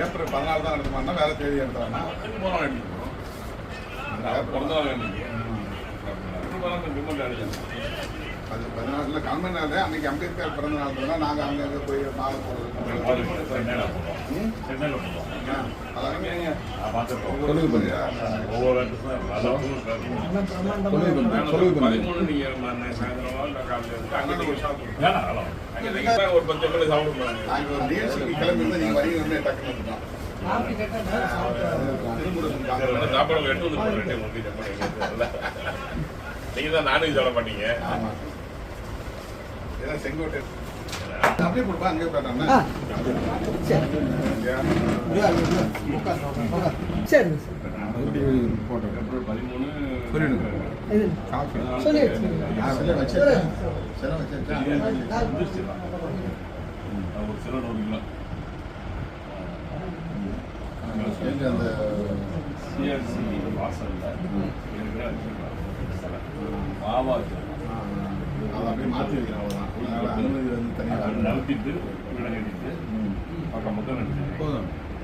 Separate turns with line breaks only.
April பதினாலு தான் நடத்துமானா வேலை தேதி எடுத்தாங்கன்னா
மூணாம் எடுத்துக்கணும் பிறந்தநாள் அன்னைக்கு டிமாண்ட் அடிச்சேன்
அது பதினாலுல கல்மனால அன்னைக்கு அம்பேத்கர் பிறந்த நாள் நாங்கள் அங்கே போய் மாலை போடுறது.
நீங்க சாப்பிடுவோம் நீங்க ஒரு பத்து
ஒரு நிகழ்ச்சிக்கு கிளம்பி நீங்கள் வரீங்கன்னு டக்குன்னு.
சாப்பாடு எடுத்து வந்து நீங்க தான் நான்வெஜ் சாப்பிட மாட்டீங்க.
ஆமா. ஏன்னா செங்கோட்டை அப்படியே கொடுப்பா அங்கே போயிட்டாங்க
சரி.
ஏப்ரல் பதிமூணு
புரியுது.
இது சொல்லி
ஒரு சில நூறு கிலோ
அந்த
சிஆர்சி வாசல்ல இருக்கிற
அதை அப்படியே மாற்றி வைக்கிறேன் அவ்வளோதான்
¿Puedo dar un piste? ¿Puedo
dar.